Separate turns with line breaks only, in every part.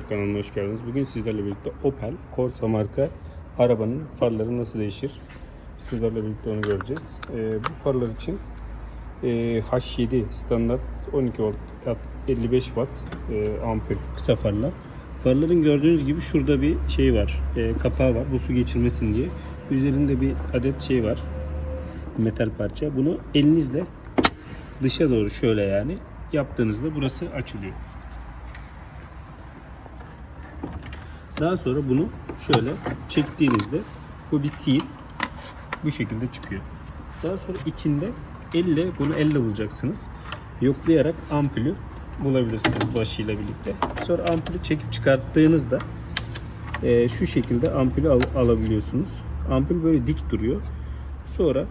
Kanalıma hoş geldiniz. Bugün sizlerle birlikte Opel Corsa marka arabanın farları nasıl değişir? Sizlerle birlikte onu göreceğiz. Ee, bu farlar için e, H7 standart 12 volt 55 watt e, ampul kısa farlar. Farların gördüğünüz gibi şurada bir şey var. e, kapağı var. Bu su geçirmesin diye. Üzerinde bir adet şey var. Metal parça. Bunu elinizle dışa doğru şöyle yani yaptığınızda burası açılıyor. Daha sonra bunu şöyle çektiğinizde bu bir sil bu şekilde çıkıyor. Daha sonra içinde elle bunu elle bulacaksınız. Yoklayarak ampulü bulabilirsiniz başıyla birlikte. Sonra ampulü çekip çıkarttığınızda e, şu şekilde ampulü al- alabiliyorsunuz. Ampul böyle dik duruyor. Sonra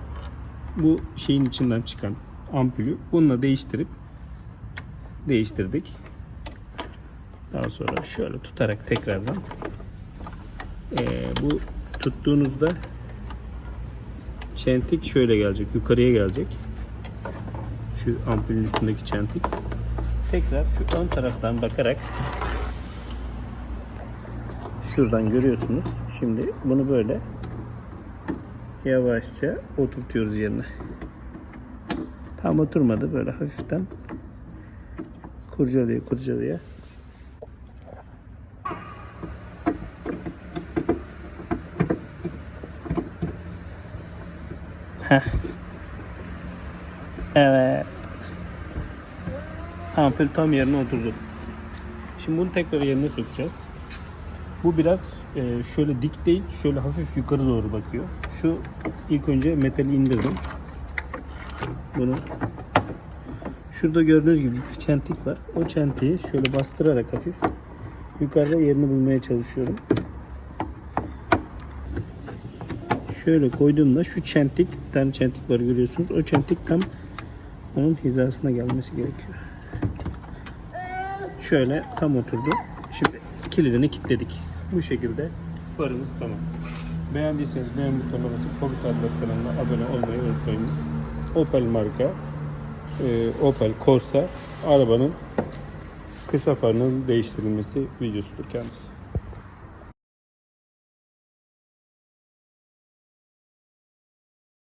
bu şeyin içinden çıkan ampulü bununla değiştirip değiştirdik. Daha sonra şöyle tutarak tekrardan eee, bu tuttuğunuzda çentik şöyle gelecek. Yukarıya gelecek. Şu ampulün üstündeki çentik. Tekrar şu ön taraftan bakarak şuradan görüyorsunuz. Şimdi bunu böyle yavaşça oturtuyoruz yerine. Tam oturmadı. Böyle hafiften kurcalıyor kurcalıyor. Evet. Ampul tam yerine oturdu. Şimdi bunu tekrar yerine sokacağız. Bu biraz e, şöyle dik değil, şöyle hafif yukarı doğru bakıyor. Şu ilk önce metali indirdim. Bunu şurada gördüğünüz gibi bir çentik var. O çentiği şöyle bastırarak hafif yukarıda yerini bulmaya çalışıyorum. Şöyle koyduğumda şu çentik, bir tane çentik var görüyorsunuz. O çentik tam onun hizasına gelmesi gerekiyor. Şöyle tam oturdu. Şimdi kilidini kilitledik. Bu şekilde farımız tamam. Beğendiyseniz beğen butonuna basıp Hobbit Adlar kanalına abone olmayı unutmayınız. Opel marka e, Opel Corsa arabanın kısa farının değiştirilmesi videosudur kendisi.